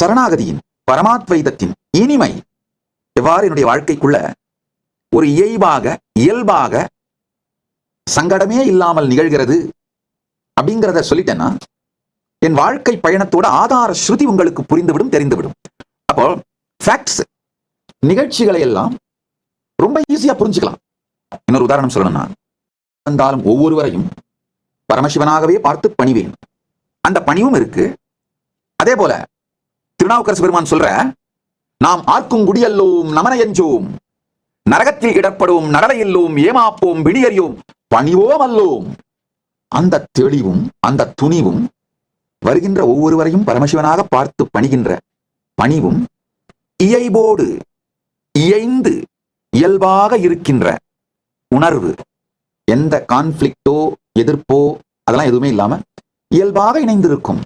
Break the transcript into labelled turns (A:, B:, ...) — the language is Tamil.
A: சரணாகதியின் பரமாத்வைதத்தின் இனிமை எவ்வாறு என்னுடைய வாழ்க்கைக்குள்ள ஒரு இயல்பாக இயல்பாக சங்கடமே இல்லாமல் நிகழ்கிறது அப்படிங்கிறத சொல்லிட்டேன்னா என் வாழ்க்கை பயணத்தோட ஆதார ஸ்ருதி உங்களுக்கு புரிந்துவிடும் தெரிந்துவிடும். அப்போ ஃபேக்ட்ஸ் நிகழ்ச்சிகளை எல்லாம் ரொம்ப ஈஸியா புரிஞ்சுக்கலாம். இன்னொரு உதாரணம் சொல்லணும்னா வந்தாலும் ஒவ்வொருவரையும் பரமசிவனாகவே பார்த்து பணிவேன். அந்த பணிவும் இருக்கு. அதே போல திருநாவுக்கரசு பெருமான் சொல்ற நாம் ஆர்க்கும் குடியல்லோம் நமனையஞ்சோம் நரகத்தில் இடப்படுவோம் நடலையில்லோம் ஏமாப்போம் விடியறியோம் பணிவோம் அல்லோம். அந்த தெளிவும் அந்த துணிவும் வருகின்ற ஒவ்வொருவரையும் பரமசிவனாக பார்த்து பணிகின்ற பணிவும் இயைபோடு இயைந்து இயல்பாக இருக்கின்ற உணர்வு எந்த கான்ஃப்ளிக்டோ எதிர்ப்போ அதெல்லாம் எதுவுமே இல்லாம இயல்பாக இணைந்திருக்கும்.